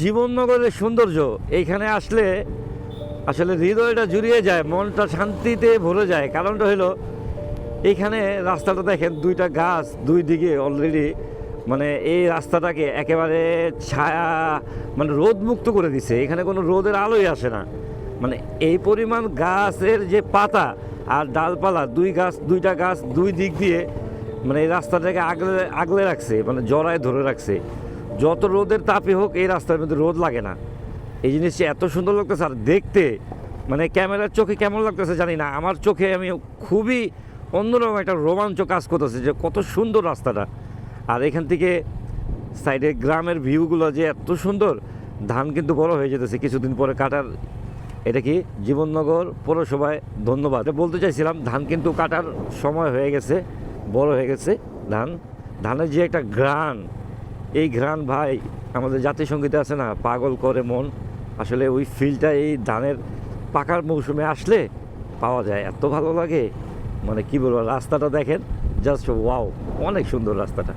জীবননগরের সৌন্দর্য, এইখানে আসলে আসলে হৃদয়টা জুড়িয়ে যায়, মনটা শান্তিতে ভরে যায়। কারণটা হলো, এইখানে রাস্তাটা দেখেন, দুইটা গাছ দুই দিকে অলরেডি মানে এই রাস্তাটাকে একেবারে ছায়া মানে রোদ মুক্ত করে দিছে। এখানে কোনো রোদের আলোই আসে না। মানে এই পরিমাণ গাছের যে পাতা আর ডালপালা, দুই গাছ, দুইটা গাছ দুই দিক দিয়ে মানে এই রাস্তাটাকে আগলে আগলে রাখছে মানে জড়ায় ধরে রাখছে। যত রোদের তাপে হোক, এই রাস্তার মধ্যে রোদ লাগে না। এই জিনিসটা এত সুন্দর লাগতেছে আর দেখতে মানে ক্যামেরার চোখে কেমন লাগতেছে জানি না। আমার চোখে আমি খুবই অন্যরকম একটা রোমাঞ্চ কাজ করতেছে যে কত সুন্দর রাস্তাটা। আর এখান থেকে সাইডে গ্রামের ভিউগুলো যে এত সুন্দর, ধান কিন্তু বড় হয়ে যেতেছে। কিছুদিন পরে কাটার, এটা কি? জীবননগর পৌরসভায় ধন্যবাদ। বলতে চাইছিলাম, ধান কিন্তু কাটার সময় হয়ে গেছে, বড় হয়ে গেছে ধান। ধানের যে একটা ঘ্রাণ এই ঘ্রাণ ভাই আমাদের জাতীয় সঙ্গীতে আছে না? পাগল করে মন। আসলে ওই ফিলটা এই ধানের পাকার মৌসুমে আসলে পাওয়া যায়। এত ভালো লাগে। মানে কি বলব, রাস্তাটা দেখেন জাস্ট ওয়াও অনেক সুন্দর রাস্তাটা।